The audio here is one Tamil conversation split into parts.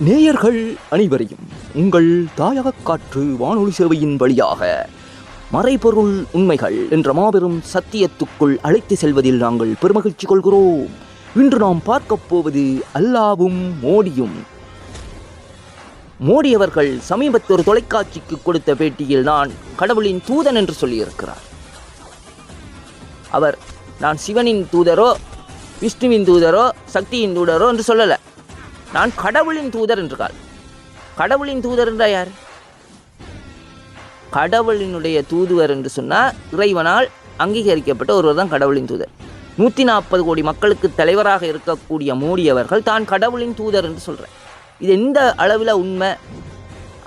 நேயர்கள் அனைவரையும் உங்கள் தாயக காற்று வானொலி சேவையின் வழியாக மறைபொருள் உண்மைகள் என்ற மாபெரும் சத்தியத்துக்குள் அழைத்து செல்வதில் நாங்கள் பெருமகிழ்ச்சி கொள்கிறோம். இன்று நாம் பார்க்கப் போவது அல்லாவும் மோடியும். மோடி அவர்கள் சமீபத்தொரு ஒரு தொலைக்காட்சிக்கு கொடுத்த பேட்டியில் நான் கடவுளின் தூதன் என்று சொல்லியிருக்கிறார். அவர் நான் சிவனின் தூதரோ விஷ்ணுவின் தூதரோ சக்தியின் தூதரோ என்று சொல்லலை. நான் கடவுளின் தூதர் என்றார் கடவுளின் தூதர் என்றால் யார்? கடவுளினுடைய தூதுவர் என்று சொன்னால் இறைவனால் அங்கீகரிக்கப்பட்ட ஒருவர் தான் கடவுளின் தூதர். நூற்றி நாற்பது கோடி மக்களுக்கு தலைவராக இருக்கக்கூடிய மோடி அவர்கள் தான் கடவுளின் தூதர் என்று சொல்கிறேன் இது எந்த அளவில் உண்மை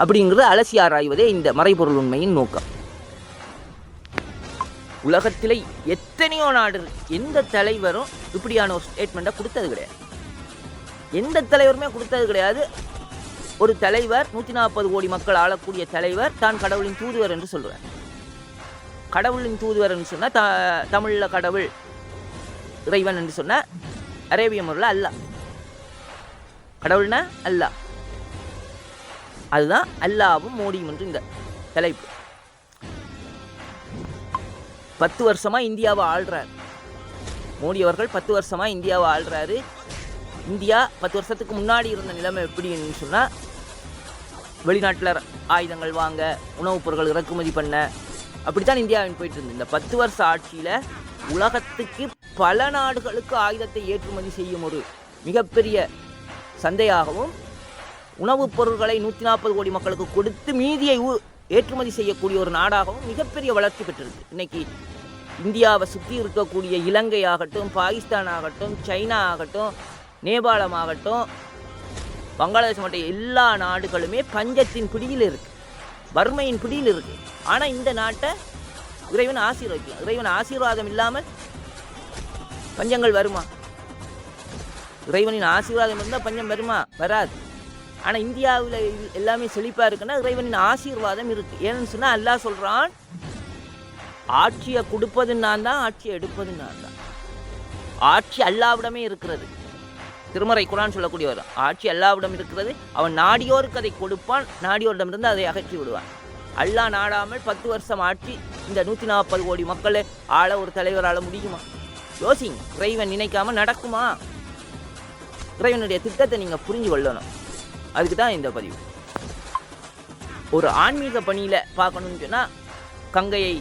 அப்படிங்கிறது அலசி ஆராய்வதே இந்த மறைபொருள் உண்மையின் நோக்கம். உலகத்திலே எத்தனையோ நாடு எந்த தலைவரும் இப்படியான ஒரு ஸ்டேட்மெண்ட்டை கொடுத்தது கிடையாது. எந்த தலைவருமே கொடுத்தது கிடையாது. ஒரு தலைவர் நூற்றி நாற்பது கோடி மக்கள் ஆளக்கூடிய தலைவர் தான் கடவுளின் தூதுவர் என்று சொல்கிறார் கடவுளின் தூதுவர் என்று சொன்னால் த தமிழில் கடவுள் இறைவன் என்று சொன்னால் அரேபிய முறையில் அல்லாஹ் கடவுள்னா அல்லாஹ் அதுதான் அல்லாவும் மோடியும் என்று இந்த தலைப்பு. பத்து வருஷமா இந்தியாவை ஆள்றார். மோடி அவர்கள் பத்து வருஷமா இந்தியாவை ஆள்றாரு. இந்தியா பத்து வருஷத்துக்கு முன்னாடி இருந்த நிலைமை எப்படின்னு சொன்னால் வெளிநாட்டில் ஆயுதங்கள் வாங்க உணவுப் பொருட்கள் இறக்குமதி பண்ண அப்படித்தான் இந்தியாவின் போயிட்டு இருந்தது. இந்த பத்து வருஷ ஆட்சியில் உலகத்துக்கு பல நாடுகளுக்கு ஆயுதத்தை ஏற்றுமதி செய்யும் ஒரு மிகப்பெரிய சந்தையாகவும் உணவுப் பொருட்களை நூற்றி நாற்பது கோடி மக்களுக்கு கொடுத்து மீதியை ஏற்றுமதி செய்யக்கூடிய ஒரு நாடாகவும் மிகப்பெரிய வளர்ச்சி பெற்றிருக்கு. இன்னைக்கு இந்தியாவை சுற்றி இருக்கக்கூடிய இலங்கை ஆகட்டும் பாகிஸ்தான் ஆகட்டும் சைனா ஆகட்டும் நேபாளம் ஆகட்டும் பங்களாதேஷ் மட்டும் எல்லா நாடுகளுமே பஞ்சத்தின் பிடியில் இருக்கு. வறுமையின் பிடியில் இருக்கு. ஆனால் இந்த நாட்டை இறைவன் ஆசீர்வதிக்கலாம் இறைவன் ஆசீர்வாதம் இல்லாமல் பஞ்சங்கள் வருமா? இறைவனின் ஆசீர்வாதம் இருந்தால் பஞ்சம் வருமா? வராது. ஆனால் இந்தியாவில் எல்லாமே செழிப்பாக இருக்குன்னா இறைவனின் ஆசீர்வாதம் இருக்குது ஏன்னு சொன்னால் அல்லாஹ் சொல்கிறான் ஆட்சியை கொடுப்பது நான் தான் ஆட்சியை எடுப்பது நான் தான். ஆட்சி அல்லாவிடமே இருக்கிறது. திருமறை குரான் சொல்லக்கூடியவர். ஆட்சி அல்லாவிடம் இருக்கிறது. அவன் நாடியோருக்கு அதை கொடுப்பான். நாடியோரிடமிருந்து அதை அகற்றி விடுவான். அல்லா நாடாமல் பத்து வருஷம் ஆட்சி இந்த நூற்றி நாற்பது கோடி மக்களை ஆள ஒரு தலைவரால் முடியுமா? யோசிங்க. இறைவன் நினைக்காம நடக்குமா? இறைவனுடைய திட்டத்தை நீங்கள் புரிஞ்சு கொள்ளணும். அதுக்கு தான் இந்த பதிவு. ஒரு ஆன்மீக பணியில் பார்க்கணும்னு சொன்னால் கங்கையை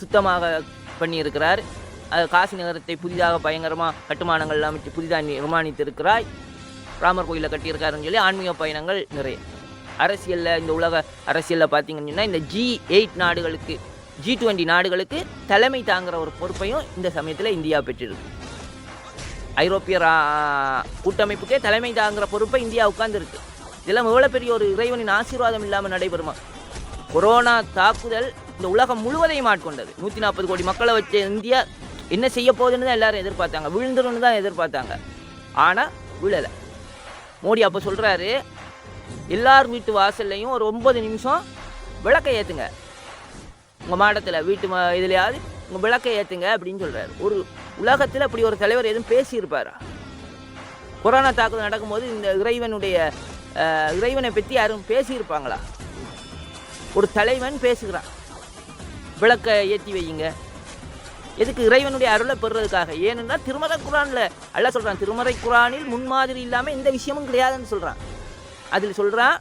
சுத்தமாக பண்ணியிருக்கிறார். காசி நகரத்தை புதிதாக பயங்கரமாக கட்டுமானங்கள் அமைத்து புதிதாக நிர்மாணித்திருக்கிறாய். ராமர் கோயிலை கட்டியிருக்காருன்னு சொல்லி ஆன்மீக பயணங்கள் நிறைய. அரசியலில் இந்த உலக அரசியலில் பார்த்தீங்கன்னு சொன்னால் இந்த ஜி எயிட் நாடுகளுக்கு ஜி டுவெண்ட்டி நாடுகளுக்கு தலைமை தாங்குகிற ஒரு பொறுப்பையும் இந்த சமயத்தில் இந்தியா பெற்றிருக்கு. ஐரோப்பிய ரா- கூட்டமைப்புக்கே தலைமை தாங்குகிற பொறுப்பை இந்தியா உட்கார்ந்துருக்கு. இதெல்லாம் எவ்வளோ பெரிய ஒரு இறைவனின் ஆசீர்வாதம் இல்லாமல் நடைபெறுமா? கொரோனா தாக்குதல் இந்த உலகம் முழுவதையும் ஆட்கொண்டது. நூற்றி நாற்பது கோடி மக்களை வச்ச இந்தியா என்ன செய்ய போகுதுன்னு தான் எல்லாரும் எதிர்பார்த்தாங்க. விழுந்துரும்னு தான் எதிர்பார்த்தாங்க. ஆனால் விழலை. மோடி அப்போ சொல்கிறாரு எல்லார் வீட்டு வாசல்லையும் ஒரு ஒன்பது நிமிஷம் விளக்கை ஏற்றுங்க உங்கள் மாடத்தில் வீட்டு இதுலையாவது உங்கள் விளக்கை ஏற்றுங்க அப்படின்னு சொல்கிறாரு ஒரு உலகத்தில் அப்படி ஒரு தலைவர் எதுவும் பேசியிருப்பாரா? கொரோனா தாக்குதல் நடக்கும்போது இந்த இறைவனுடைய இறைவனை பற்றி யாரும் பேசியிருப்பாங்களா? ஒரு தலைவன் பேசுகிறான். விளக்கை ஏற்றி வையுங்க. எதுக்கு இறைவனுடைய அருளை பெறுறதுக்காக? ஏனென்றால் திருமறை குரானில் அல்ல சொல்கிறான் திருமறை குரானில் முன்மாதிரி இல்லாமல் எந்த விஷயமும் கிடையாதுன்னு சொல்கிறான் அதில் சொல்கிறான்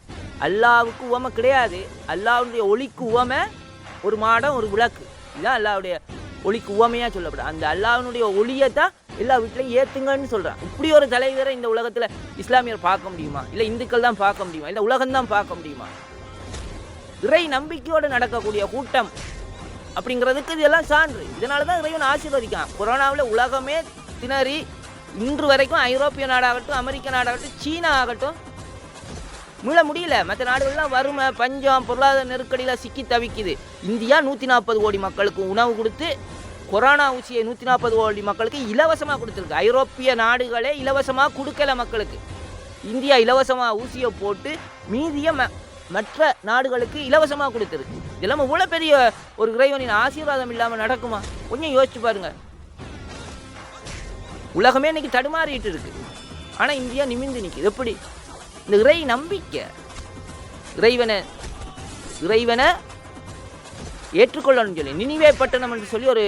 அல்லாவுக்கு உவமை கிடையாது. அல்லாவுடைய ஒளிக்கு உவமை ஒரு மாடம் ஒரு விளக்கு. இதுதான் அல்லாவுடைய ஒளிக்கு உவமையாக சொல்லப்படும் அந்த அல்லாஹ்வுடைய ஒளியை தான் எல்லா வீட்லையும் ஏற்றுங்கன்னு சொல்கிறான் இப்படி ஒரு தலைவரை இந்த உலகத்தில் இஸ்லாமியர் பார்க்க முடியுமா? இல்லை இந்துக்கள் தான் பார்க்க முடியுமா? இல்லை உலகம் தான் பார்க்க முடியுமா? இறை நம்பிக்கையோடு நடக்கக்கூடிய கூட்டம் அப்படிங்கிறதுக்கு இதெல்லாம் சான்று. இதனால தான் இறைவன் ஆசீர்வதிக்கான் கொரோனாவில் உலகமே திணறி இன்று வரைக்கும் ஐரோப்பிய நாடாகட்டும் அமெரிக்க நாடாகட்டும் சீனா ஆகட்டும் மீள முடியல. மற்ற நாடுகள்லாம் வறுமை பஞ்சம் பொருளாதார நெருக்கடியில் சிக்கி தவிக்குது. இந்தியா நூற்றி நாற்பது கோடி மக்களுக்கு உணவு கொடுத்து கொரோனா ஊசியை நூற்றி நாற்பது கோடி மக்களுக்கு இலவசமாக கொடுத்துருக்கு. ஐரோப்பிய நாடுகளே இலவசமாக கொடுக்கல மக்களுக்கு. இந்தியா இலவசமாக ஊசியை போட்டு மீதியை ம மற்ற நாடுகளுக்கு இலவசமாக கொடுத்துருக்கு இதெல்லாம் இவ்வளோ பெரிய ஒரு இறைவனின் ஆசீர்வாதம் இல்லாமல் நடக்குமா? கொஞ்சம் யோசிச்சு பாருங்க. உலகமே இன்னைக்கு தடுமாறிட்டு இருக்கு. ஆனால் இந்தியா நிமிந்து நிற்குது எப்படி? இந்த இறை நம்பிக்கை. இறைவனை இறைவனை ஏற்றுக்கொள்ளணும்னு சொல்லி நினிவே பட்டணம் என்று சொல்லி ஒரு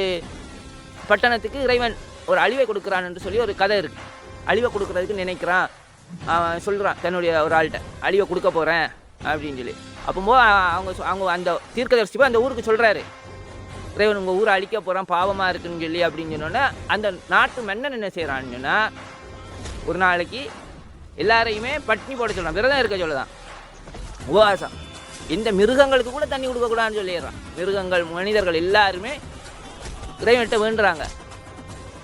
பட்டணத்துக்கு இறைவன் ஒரு அழிவை கொடுக்குறான் என்று சொல்லி ஒரு கதை இருக்குது அழிவை கொடுக்குறதுக்கு நினைக்கிறான். அவன் சொல்கிறான் தன்னுடைய ஒரு ஆள்கிட்ட அழிவை கொடுக்க போகிறேன் அப்படின்னு சொல்லி. அப்போம்போது அவங்க சொ- அவங்க அந்த தீர்க்கதரிசி போய் அந்த ஊருக்கு சொல்கிறாரு இறைவன் உங்கள் ஊரை அழிக்க போகிறான் பாவமாக இருக்குன்னு சொல்லி அப்படின்னு சொன்னோன்னே அந்த நாட்டு மன்னன் என்ன செய்கிறான்னு சொன்னால் ஒரு நாளைக்கு எல்லாரையுமே பட்னி போட சொல்கிறான் விரதம் இருக்க சொல்லதான். உபவாசம். இந்த மிருகங்களுக்கு கூட தண்ணி கொடுக்கக்கூடாதுன்னு சொல்லிடுறான். மிருகங்கள் மனிதர்கள் எல்லாருமே இறைவன்கிட்ட வேண்டுறாங்க.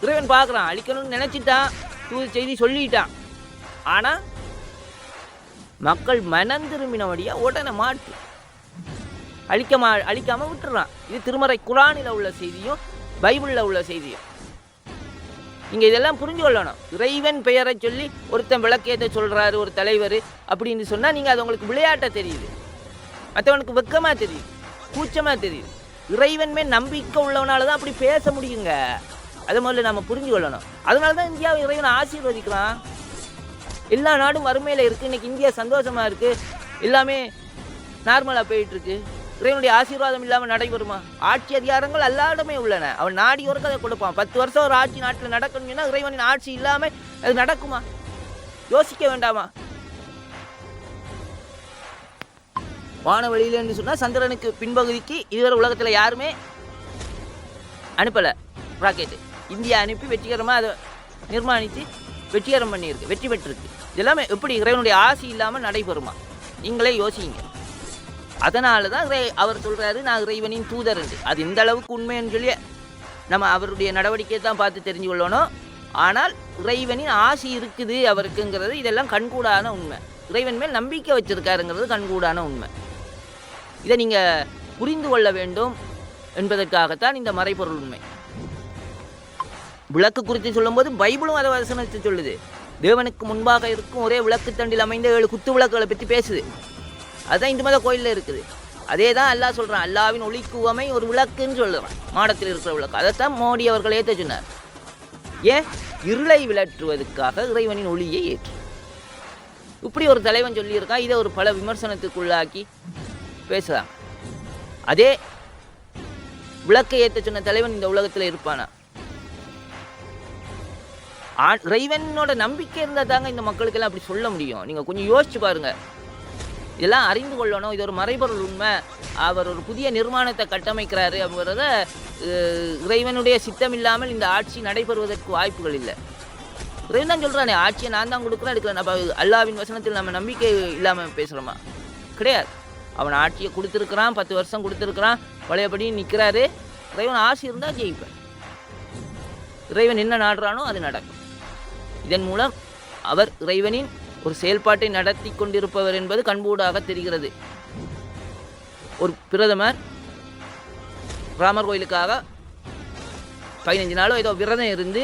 இறைவன் பார்க்குறான் அழிக்கணும்னு நினச்சிட்டான். தூது செய்தி சொல்லிட்டான். ஆனால் மக்கள் மனம் திரும்பினபடியா உடனே மாட்டு. அழிக்கமா அழிக்காமல் விட்டுறான். இது திருமறை குரானில் உள்ள செய்தியும் பைபிளில் உள்ள செய்தியும். நீங்கள் இதெல்லாம் புரிஞ்சு கொள்ளணும். இறைவன் பெயரை சொல்லி ஒருத்தன் விளக்கேற்ற சொல்கிறாரு ஒரு தலைவர் அப்படின்னு சொன்னால் நீங்கள் அது உங்களுக்கு விளையாட்ட தெரியுது. மற்றவனுக்கு வெக்கமாக தெரியுது கூச்சமாக தெரியுது. இறைவன் மேல் நம்பிக்கை உள்ளவனால தான் அப்படி பேச முடியுங்க. அதை முதல்ல நம்ம புரிஞ்சு கொள்ளணும். அதனால தான் இந்தியாவை இறைவனை ஆசீர்வதிக்கிறான். எல்லா நாடும் வறுமையில் இருக்குது இன்றைக்கி இந்தியா சந்தோஷமாக இருக்குது எல்லாமே நார்மலாக போயிட்டுருக்கு இறைவனுடைய ஆசீர்வாதம் இல்லாமல் நடைபெறுமா? ஆட்சி அதிகாரங்கள் எல்லாருமே உள்ளன. அவன் நாடி ஒரு கதை கொடுப்பான். பத்து வருஷம் ஒரு ஆட்சி நாட்டில் நடக்கணும்னா இறைவனின் ஆட்சி இல்லாமல் அது நடக்குமா? யோசிக்க வேண்டாமா? வானவெளியிலன்னு சொன்னால் சந்திரனுக்கு பின்பகுதிக்கு இதுவரை உலகத்தில் யாருமே அனுப்பலை. ராக்கெட்டு இந்தியா அனுப்பி வெற்றிகரமாக அதை நிர்மாணித்து வெற்றிகரம் பண்ணியிருக்கு வெற்றி பெற்றிருக்கு. இதெல்லாமே எப்படி? இறைவனுடைய ஆசி இல்லாமல் நடைபெறுமா? நீங்களே யோசிங்க. அதனால தான் அவர் சொல்கிறாரு நான் இறைவனின் தூதர் என்று. அது இந்த அளவுக்கு உண்மைன்னு சொல்லி நம்ம அவருடைய நடவடிக்கையை தான் பார்த்து தெரிஞ்சு கொள்ளணும். ஆனால் இறைவனின் ஆசி இருக்குது அவருக்குங்கிறது இதெல்லாம் கண்கூடான உண்மை. இறைவன் மேல் நம்பிக்கை வச்சிருக்காருங்கிறது கண்கூடான உண்மை. இதை நீங்கள் புரிந்து கொள்ள வேண்டும் என்பதற்காகத்தான் இந்த மறைபொருள் உண்மை. விளக்கு குறித்து சொல்லும்போது பைபிளும் அதை வசனத்தை சொல்லுது. தேவனுக்கு முன்பாக இருக்கும் ஒரே விளக்கு தண்டில் அமைந்த ஏழு குத்து விளக்குகளை பற்றி பேசுது. அதுதான் இந்து மத கோயிலில் இருக்குது. அதே தான் அல்லாஹ் சொல்கிறான் அல்லாவின் ஒளிக்குவமை ஒரு விளக்குன்னு சொல்லுறான். மாடத்தில் இருக்கிற விளக்கு. அதைத்தான் மோடி அவர்கள் ஏற்ற சொன்னார். ஏன்? இருளை விளற்றுவதற்காக இறைவனின் ஒளியை ஏற்று. இப்படி ஒரு தலைவன் சொல்லியிருக்கான் இதை ஒரு பல விமர்சனத்துக்குள்ளாக்கி பேசுகிறாங்க அதே விளக்கை ஏற்ற சொன்ன தலைவன் இந்த உலகத்தில் இருப்பானா? இறைவனோட நம்பிக்கை இருந்தால் தாங்க இந்த மக்களுக்கெல்லாம் அப்படி சொல்ல முடியும். நீங்கள் கொஞ்சம் யோசிச்சு பாருங்கள் இதெல்லாம் அறிந்து கொள்ளணும். இது ஒரு மறைபொருள் உண்மை. அவர் ஒரு புதிய நிர்மாணத்தை கட்டமைக்கிறாரு அப்படிங்கிறத இறைவனுடைய சித்தம் இல்லாமல் இந்த ஆட்சி நடைபெறுவதற்கு வாய்ப்புகள் இல்லை. இறைவன் தான் சொல்கிறானே ஆட்சியை நான் தான் கொடுக்குறேன் எடுக்கிறேன் நம்ம அல்லாவின் வசனத்தில் நம்ம நம்பிக்கை இல்லாமல் பேசுகிறோமா கிடையாது. அவன் ஆட்சியை கொடுத்துருக்குறான் பத்து வருஷம் கொடுத்துருக்குறான் பழையபடி நிற்கிறாரு இறைவன் ஆசை இருந்தால் ஜெயிப்பேன் இறைவன் என்ன நாடுறானோ அது நடக்கும். இதன் மூலம் அவர் இறைவனின் ஒரு செயல்பாட்டை நடத்தி கொண்டிருப்பவர் என்பது கண்பூடாக தெரிகிறது. ஒரு பிரதமர் ராமர் கோயிலுக்காக பதினஞ்சு நாளோ ஏதோ விரதம் இருந்து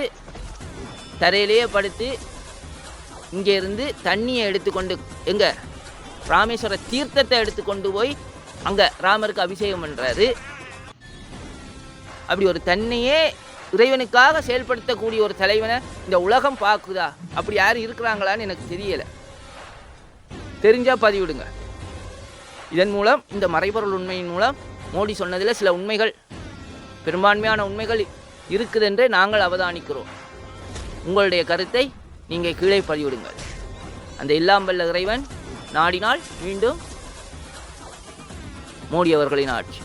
தரையிலேயே படுத்து இங்கே இருந்து தண்ணியை எடுத்துக்கொண்டு எங்கே? ராமேஸ்வர தீர்த்தத்தை எடுத்துக்கொண்டு போய் அங்கே ராமருக்கு அபிஷேகம் பண்ணுறாரு அப்படி ஒரு தண்ணியே இறைவனுக்காக செயல்படுத்தக்கூடிய ஒரு தலைவனை இந்த உலகம் பார்க்குதா? அப்படி யாரும் இருக்கிறாங்களான்னு எனக்கு தெரியலை. தெரிஞ்சால் பதிவிடுங்க. இதன் மூலம் இந்த மறைபொருள் உண்மையின் மூலம் மோடி சொன்னதில் சில உண்மைகள் பெரும்பான்மையான உண்மைகள் இருக்குதென்றே நாங்கள் அவதானிக்கிறோம். உங்களுடைய கருத்தை நீங்கள் கீழே பதிவிடுங்கள். அந்த எல்லாம் வல்ல இறைவன் நாடினால் மீண்டும் மோடி அவர்களின் ஆட்சி.